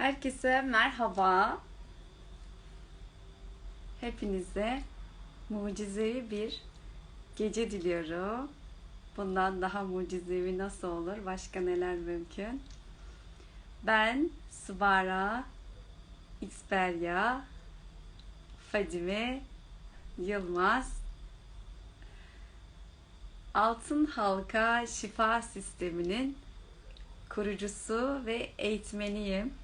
Herkese merhaba. Hepinize mucizevi bir gece diliyorum. Bundan daha mucizevi nasıl olur? Başka neler mümkün? Ben Subara Xperia Fadime Yılmaz Altın Halka Şifa Sistemi'nin kurucusu ve eğitmeniyim.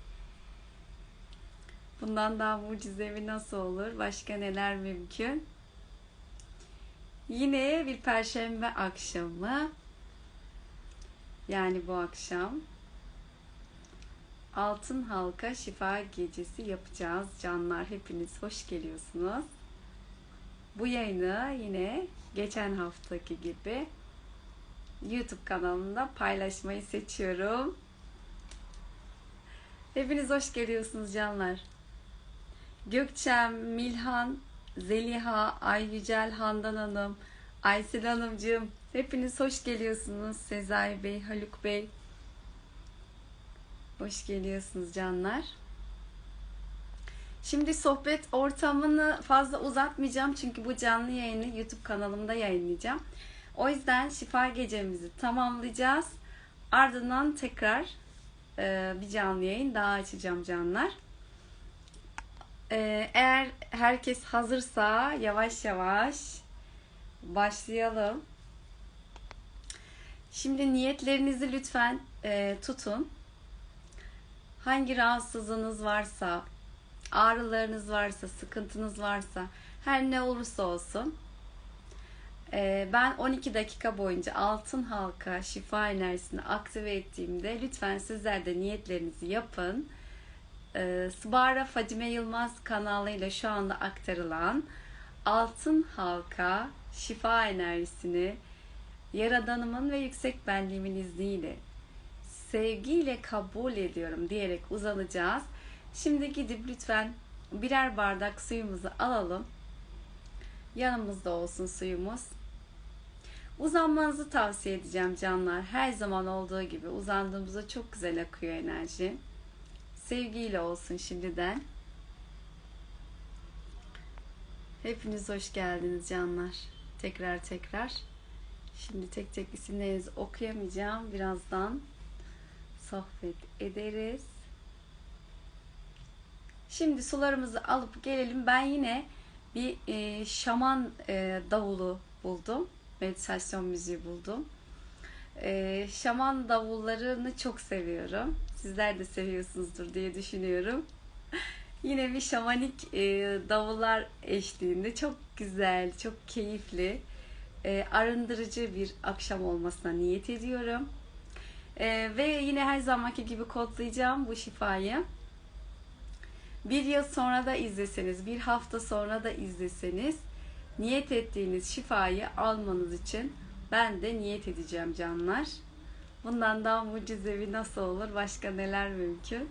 Bundan daha mucizevi nasıl olur? Başka neler mümkün? Yine bir perşembe akşamı yani bu akşam Altın Halka Şifa Gecesi yapacağız. Canlar hepiniz hoş geliyorsunuz. Bu yayını yine geçen haftaki gibi YouTube kanalımda paylaşmayı seçiyorum. Hepiniz hoş geliyorsunuz canlar. Gökçem, Milhan, Zeliha, Ay Handan Hanım, Aysel Hanımcığım hepiniz hoş geliyorsunuz. Sezai Bey, Haluk Bey. Hoş geliyorsunuz canlar. Şimdi sohbet ortamını fazla uzatmayacağım çünkü bu canlı yayını YouTube kanalımda yayınlayacağım. O yüzden şifa gecemizi tamamlayacağız. Ardından tekrar e, bir canlı yayın daha açacağım canlar. E, eğer herkes hazırsa yavaş yavaş başlayalım. Şimdi niyetlerinizi lütfen e, tutun. Hangi rahatsızlığınız varsa, ağrılarınız varsa, sıkıntınız varsa, her ne olursa olsun ee, ben 12 dakika boyunca altın halka şifa enerjisini aktive ettiğimde lütfen sizler de niyetlerinizi yapın. Sbara Fadime Yılmaz kanalıyla şu anda aktarılan altın halka şifa enerjisini Yaradanımın ve yüksek benliğimin izniyle sevgiyle kabul ediyorum diyerek uzanacağız. Şimdi gidip lütfen birer bardak suyumuzu alalım. Yanımızda olsun suyumuz. Uzanmanızı tavsiye edeceğim canlar. Her zaman olduğu gibi uzandığımızda çok güzel akıyor enerji. Sevgiyle olsun şimdiden. Hepiniz hoş geldiniz canlar. Tekrar tekrar. Şimdi tek tek isimlerinizi okuyamayacağım. Birazdan sohbet ederiz. Şimdi sularımızı alıp gelelim. Ben yine bir e, şaman e, davulu buldum. Meditasyon müziği buldum. E, şaman davullarını çok seviyorum. Sizler de seviyorsunuzdur diye düşünüyorum. Yine bir şamanik e, davullar eşliğinde çok güzel, çok keyifli, e, arındırıcı bir akşam olmasına niyet ediyorum. E, ve yine her zamanki gibi kodlayacağım bu şifayı. Bir yıl sonra da izleseniz, bir hafta sonra da izleseniz niyet ettiğiniz şifayı almanız için ben de niyet edeceğim canlar. Bundan daha mucizevi nasıl olur? Başka neler mümkün?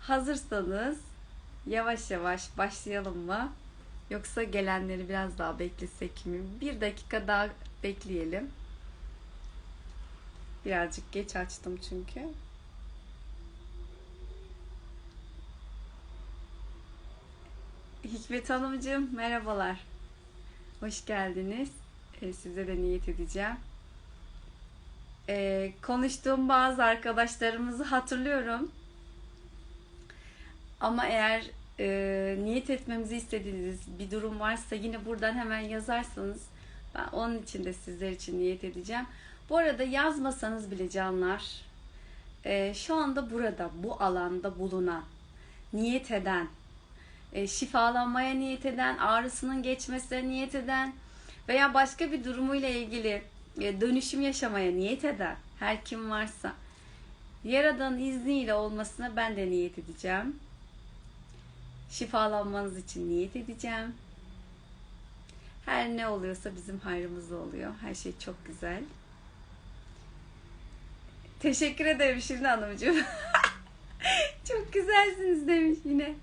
Hazırsanız yavaş yavaş başlayalım mı? Yoksa gelenleri biraz daha beklesek mi? Bir dakika daha bekleyelim. Birazcık geç açtım çünkü. Hikmet Hanımcığım merhabalar. Hoş geldiniz. Ee, size de niyet edeceğim. Ee, konuştuğum bazı arkadaşlarımızı hatırlıyorum. Ama eğer e, niyet etmemizi istediğiniz bir durum varsa yine buradan hemen yazarsanız ben onun için de sizler için niyet edeceğim. Bu arada yazmasanız bile canlar e, şu anda burada bu alanda bulunan niyet eden e, şifalanmaya niyet eden, ağrısının geçmesine niyet eden veya başka bir durumuyla ilgili e, dönüşüm yaşamaya niyet eden her kim varsa Yaradan izniyle olmasına ben de niyet edeceğim. Şifalanmanız için niyet edeceğim. Her ne oluyorsa bizim hayrımızda oluyor. Her şey çok güzel. Teşekkür ederim Şirin Hanımcığım. çok güzelsiniz demiş yine.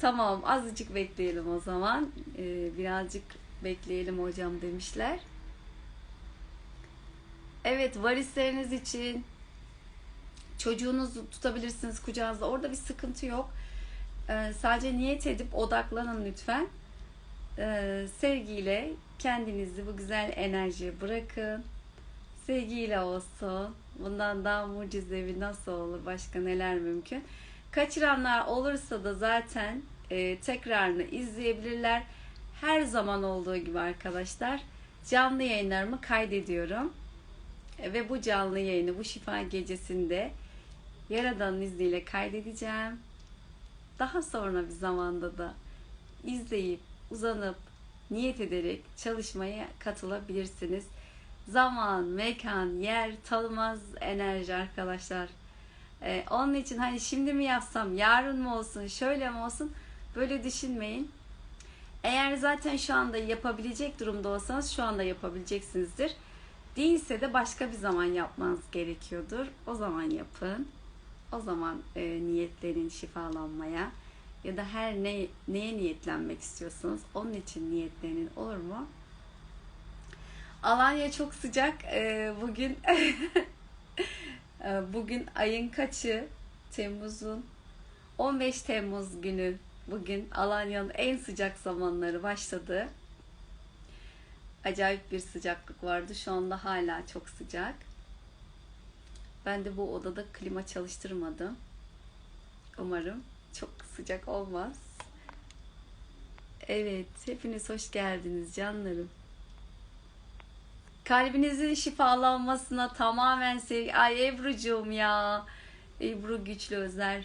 Tamam azıcık bekleyelim o zaman. Ee, birazcık bekleyelim hocam demişler. Evet varisleriniz için Çocuğunuzu tutabilirsiniz kucağınızda. Orada bir sıkıntı yok. Ee, sadece niyet edip odaklanın lütfen. Ee, sevgiyle kendinizi bu güzel enerjiye bırakın. Sevgiyle olsun. Bundan daha mucizevi nasıl olur? Başka neler mümkün? Kaçıranlar olursa da zaten e, tekrarını izleyebilirler. Her zaman olduğu gibi arkadaşlar canlı yayınlarımı kaydediyorum. E, ve bu canlı yayını bu şifa gecesinde Yaradan'ın izniyle kaydedeceğim. Daha sonra bir zamanda da izleyip uzanıp niyet ederek çalışmaya katılabilirsiniz. Zaman, mekan, yer tanımaz enerji arkadaşlar. Ee, onun için hani şimdi mi yapsam, yarın mı olsun, şöyle mi olsun böyle düşünmeyin. Eğer zaten şu anda yapabilecek durumda olsanız şu anda yapabileceksinizdir. Değilse de başka bir zaman yapmanız gerekiyordur. O zaman yapın. O zaman e, niyetlerin şifalanmaya ya da her ne neye niyetlenmek istiyorsanız onun için niyetlenin olur mu? Alanya çok sıcak. E, bugün e, bugün ayın kaçı? Temmuz'un 15 Temmuz günü. Bugün Alanya'nın en sıcak zamanları başladı. Acayip bir sıcaklık vardı. Şu anda hala çok sıcak. Ben de bu odada klima çalıştırmadım. Umarım çok sıcak olmaz. Evet, hepiniz hoş geldiniz canlarım. Kalbinizin şifalanmasına tamamen sevgi... Ay Ebru'cuğum ya. Ebru Güçlü Özer.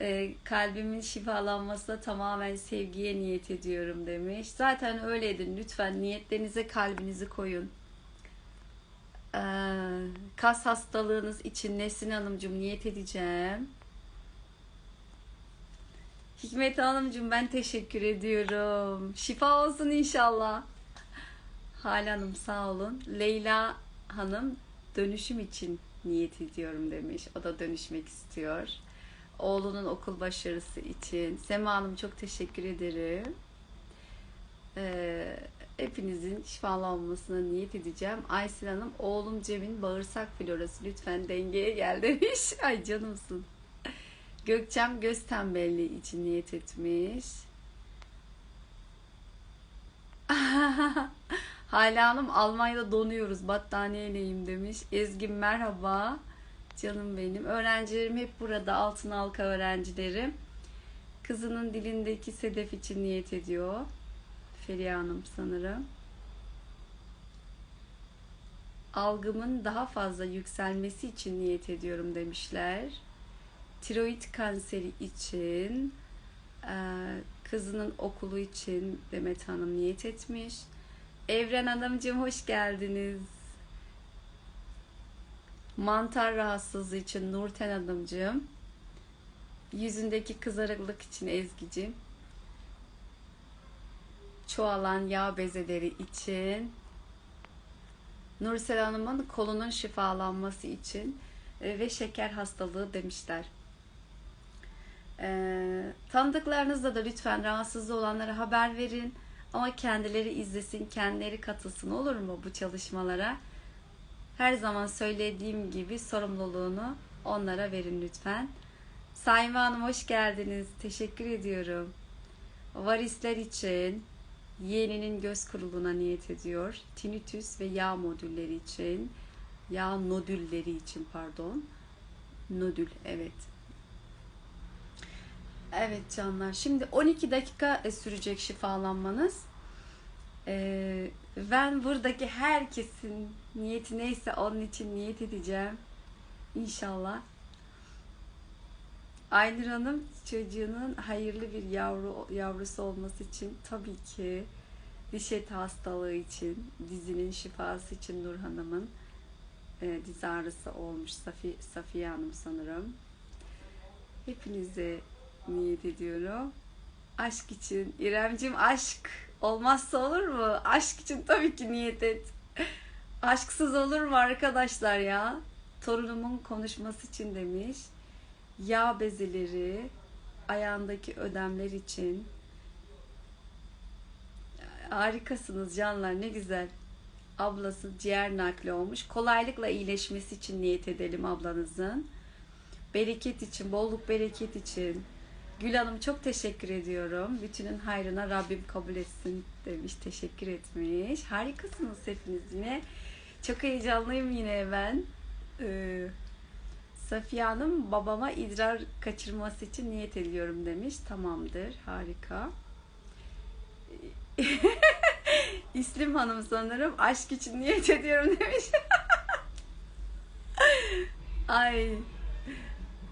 Ee, kalbimin şifalanmasına tamamen sevgiye niyet ediyorum demiş. Zaten öyle edin. Lütfen niyetlerinize kalbinizi koyun. Ee, kas hastalığınız için Nesin Hanımcığım niyet edeceğim. Hikmet Hanımcığım ben teşekkür ediyorum. Şifa olsun inşallah. Hale Hanım sağ olun. Leyla Hanım dönüşüm için niyet ediyorum demiş. O da dönüşmek istiyor. Oğlunun okul başarısı için. Sema Hanım çok teşekkür ederim. Ee, hepinizin şifalanmasına niyet edeceğim. Aysel Hanım oğlum Cem'in bağırsak florası lütfen dengeye gel demiş. Ay canımsın. Gökçem göz tembelliği için niyet etmiş. Hala Hanım Almanya'da donuyoruz battaniyeyleyim demiş. Ezgi merhaba. Canım benim. Öğrencilerim hep burada. Altın halka öğrencilerim. Kızının dilindeki sedef için niyet ediyor. Feriha Hanım sanırım. Algımın daha fazla yükselmesi için niyet ediyorum demişler. Tiroid kanseri için, kızının okulu için Demet Hanım niyet etmiş. Evren Hanımcığım hoş geldiniz. Mantar rahatsızlığı için Nurten Hanımcığım. Yüzündeki kızarıklık için Ezgi'cim. Çoğalan yağ bezeleri için. Nursel Hanım'ın kolunun şifalanması için ve şeker hastalığı demişler. E, tanıdıklarınızda da lütfen rahatsızlığı olanlara haber verin. Ama kendileri izlesin, kendileri katılsın olur mu bu çalışmalara? Her zaman söylediğim gibi sorumluluğunu onlara verin lütfen. Sayma Hanım hoş geldiniz. Teşekkür ediyorum. Varisler için yeğeninin göz kuruluğuna niyet ediyor. Tinnitus ve yağ modülleri için, yağ nodülleri için pardon. Nodül evet. Evet canlar. Şimdi 12 dakika sürecek şifalanmanız. Ee, ben buradaki herkesin niyeti neyse onun için niyet edeceğim. İnşallah. Aynur Hanım çocuğunun hayırlı bir yavru yavrusu olması için tabii ki diş eti hastalığı için, dizinin şifası için Nur Hanım'ın e, diz ağrısı olmuş Safi, Safiye Hanım sanırım. Hepinize niyet ediyorum. Aşk için. İremcim aşk olmazsa olur mu? Aşk için tabii ki niyet et. Aşksız olur mu arkadaşlar ya? Torunumun konuşması için demiş. Yağ bezeleri, ayağındaki ödemler için. Harikasınız canlar ne güzel. Ablası ciğer nakli olmuş. Kolaylıkla iyileşmesi için niyet edelim ablanızın. bereket için, bolluk bereket için. Gül Hanım çok teşekkür ediyorum. Bütünün hayrına Rabbim kabul etsin demiş. Teşekkür etmiş. Harikasınız hepiniz yine. Çok heyecanlıyım yine ben. Ee, Safiye Hanım babama idrar kaçırması için niyet ediyorum demiş. Tamamdır. Harika. İslim Hanım sanırım aşk için niyet ediyorum demiş. Ay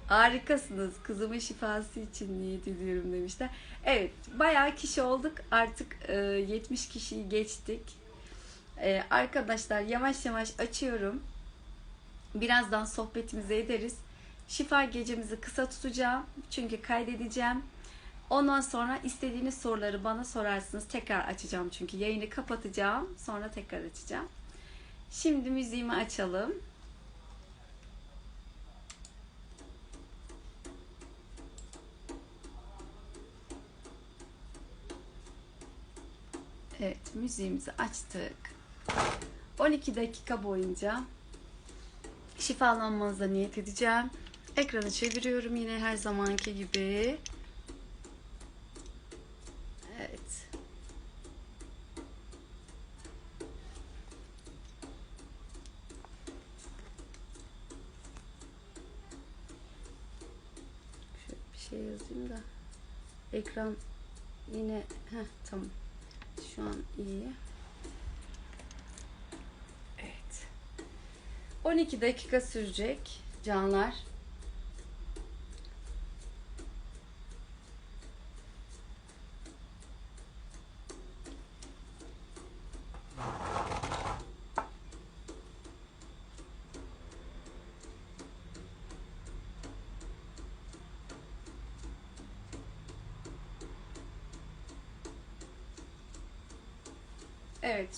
harikasınız. Kızımın şifası için niyet ediyorum demişler. Evet bayağı kişi olduk. Artık e, 70 kişiyi geçtik. E, arkadaşlar yavaş yavaş açıyorum. Birazdan sohbetimizi ederiz. Şifa gecemizi kısa tutacağım. Çünkü kaydedeceğim. Ondan sonra istediğiniz soruları bana sorarsınız. Tekrar açacağım çünkü yayını kapatacağım. Sonra tekrar açacağım. Şimdi müziğimi açalım. Evet, müziğimizi açtık. 12 dakika boyunca şifalanmanıza niyet edeceğim. Ekranı çeviriyorum yine her zamanki gibi. Evet. Şöyle bir şey yazayım da ekran yine heh, tamam. Şu an iyi. Evet. 12 dakika sürecek canlar.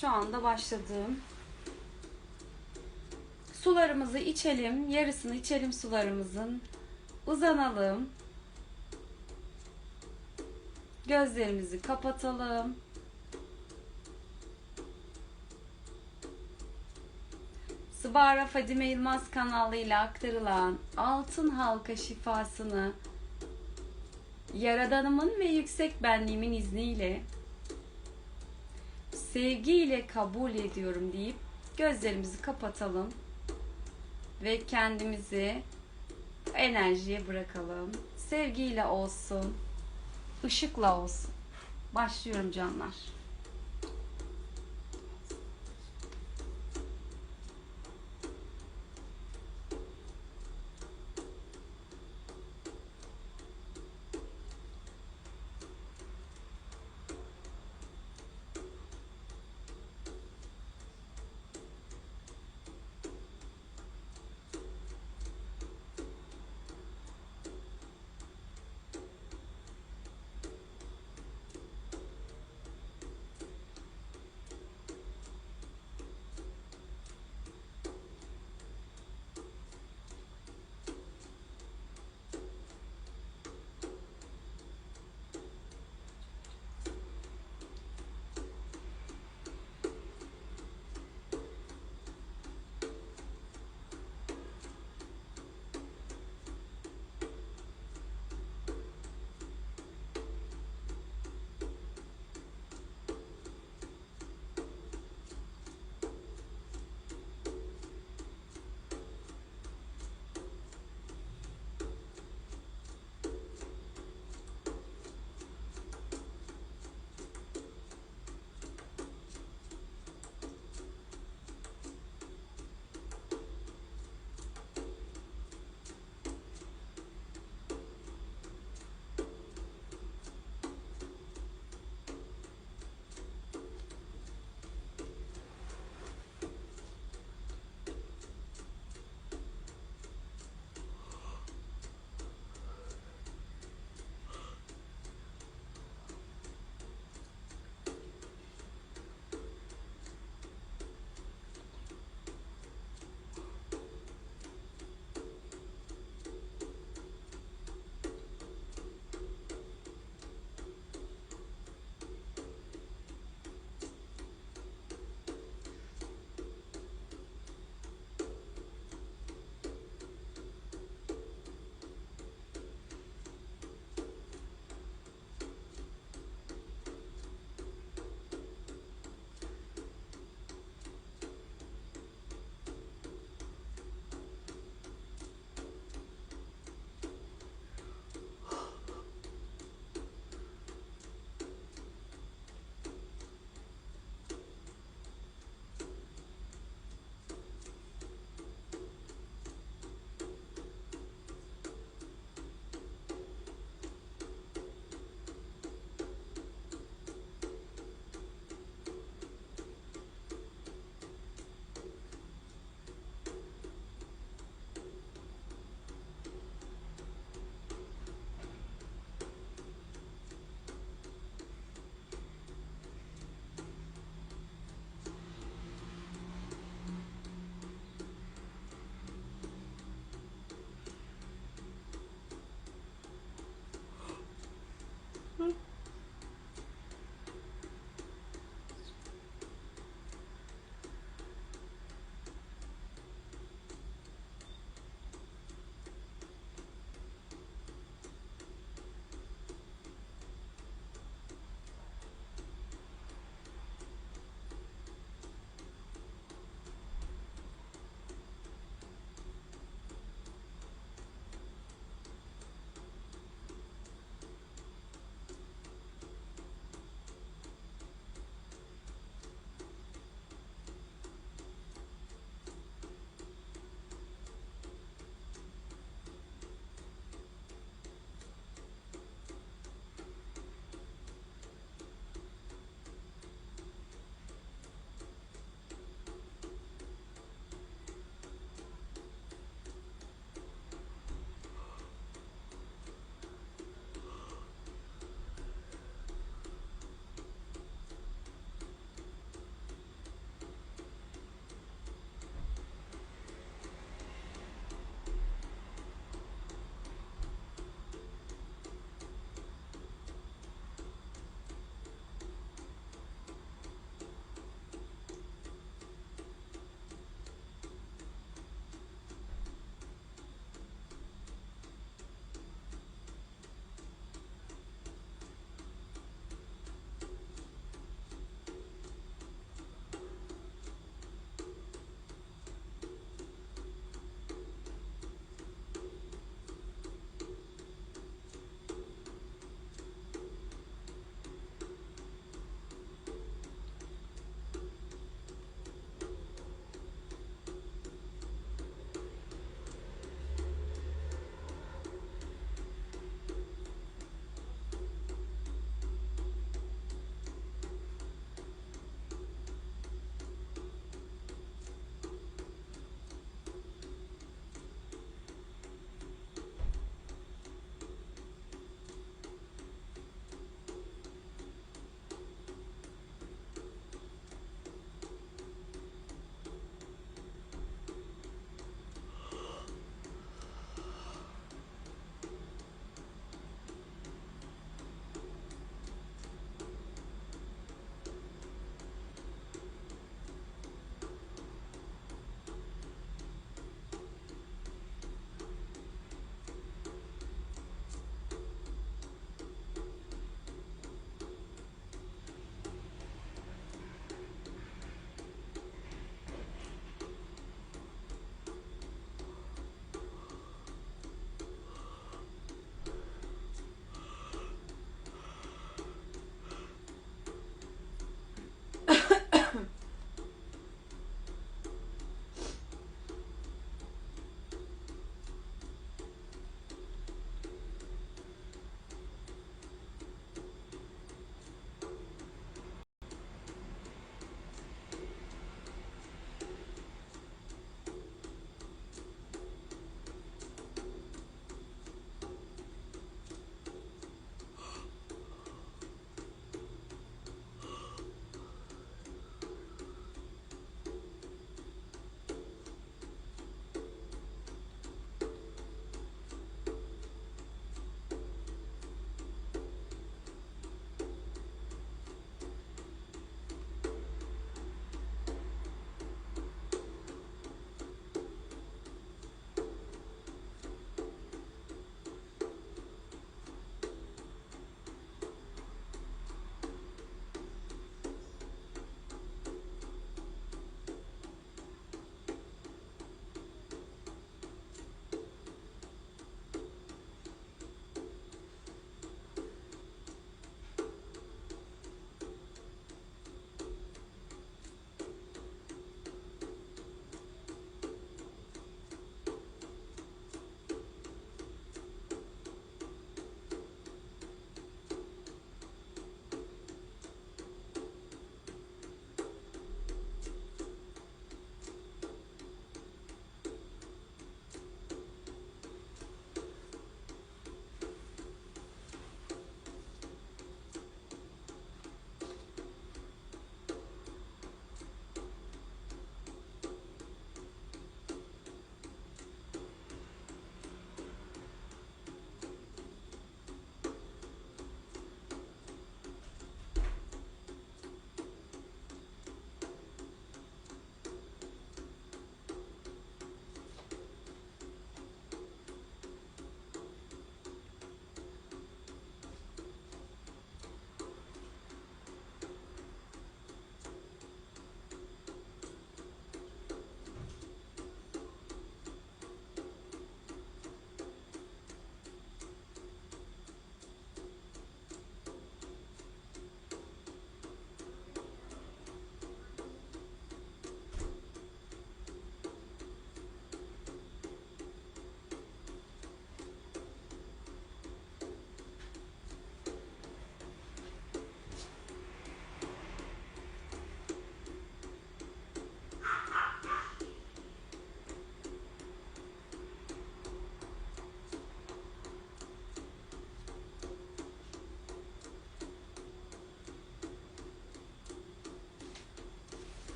Şu anda başladım. Sularımızı içelim. Yarısını içelim sularımızın. Uzanalım. Gözlerimizi kapatalım. Sıbara Fadime Yılmaz kanalıyla aktarılan altın halka şifasını Yaradanımın ve yüksek benliğimin izniyle sevgiyle kabul ediyorum deyip gözlerimizi kapatalım ve kendimizi enerjiye bırakalım. Sevgiyle olsun, ışıkla olsun. Başlıyorum canlar.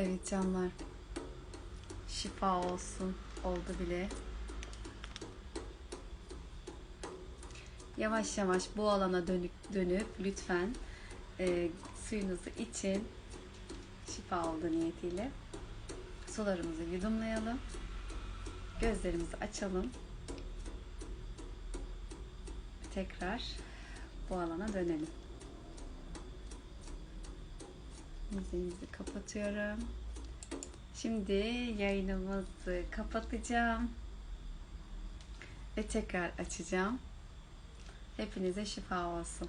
Evet canlar. Şifa olsun. Oldu bile. Yavaş yavaş bu alana dönüp, dönüp lütfen e, suyunuzu için şifa oldu niyetiyle sularımızı yudumlayalım. Gözlerimizi açalım. Tekrar bu alana dönelim. Müziğimizi kapatıyorum. Şimdi yayınımızı kapatacağım. Ve tekrar açacağım. Hepinize şifa olsun.